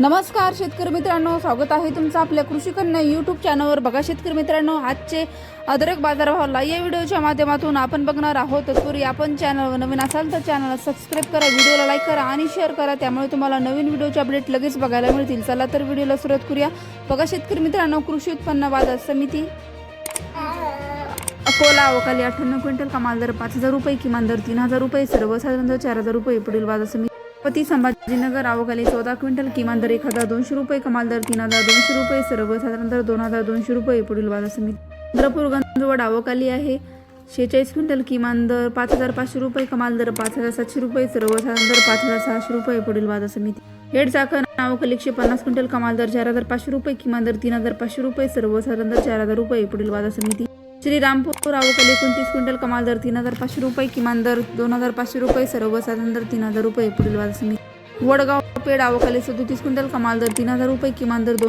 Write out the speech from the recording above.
नमस्कार शेतकरी मित्रांनो. स्वागत आहे तुमचं आपल्या कृषी कन्या यूट्यूब चॅनलवर बघा शेतकरी मित्रांनो आजचे अदरक बाजारभावाला या व्हिडिओच्या माध्यमातून आपण बघणार आहोत. तत्पूर्वी आपण चॅनलवर नवीन असाल तर चॅनलला सबस्क्राईब करा व्हिडिओला लाईक करा आणि शेअर करा. त्यामुळे तुम्हाला नवीन व्हिडिओचे अपडेट लगेच बघायला मिळतील. चला तर व्हिडिओला सुरुवात करूया. बघा शेतकरी मित्रांनो कृषी उत्पन्न बाजार समिती. अकोला अवकाली अठ्ठ्याण्णव क्विंटल कमाल दर पाच हजार रुपये किमान दर तीन हजार रुपये सर्वसाधारण दर चार हजार रुपये. पुढील बाजार समिती छत्रपती संभाजीनगर आवकाली चौदा क्विंटल किमान दर एक हजार दोनशे रुपये कमाल दर तीन हजार दोनशे रुपये सर्वसाधारण दर दोन हजार दोनशे रुपये पुढील बाजार समिती चंद्रपूर गंजवड आवकाली आहे. शेहेचाळीस क्विंटल किमान दर पाच हजार पाचशे रुपये कमाल दर पाच हजार सातशे रुपये सर्वसाधारण दर पाच हजार सहाशे रुपये पुढील बाजार समिती हेड चाकण अवकाली एकशे पन्नास क्विंटल कमाल दर चार हजार पाचशे रुपये किमान दर तीन हजार पाचशे रुपये सर्वसाधारण दर चार हजार रुपये पुढील बाजार समिती श्रीरामपूर अवकाली एकोणतीस क्विंटल कमाल दर तीन हजार पाचशे रुपये किमान दर दोन हजार पाचशे रुपये सर्वसाधारण दर तीन हजार रुपये पुढील समिती. वडगाव पेड अवकाली सदोतीस क्विंटल कमाल दर तीन हजार रुपये किमान दर दोन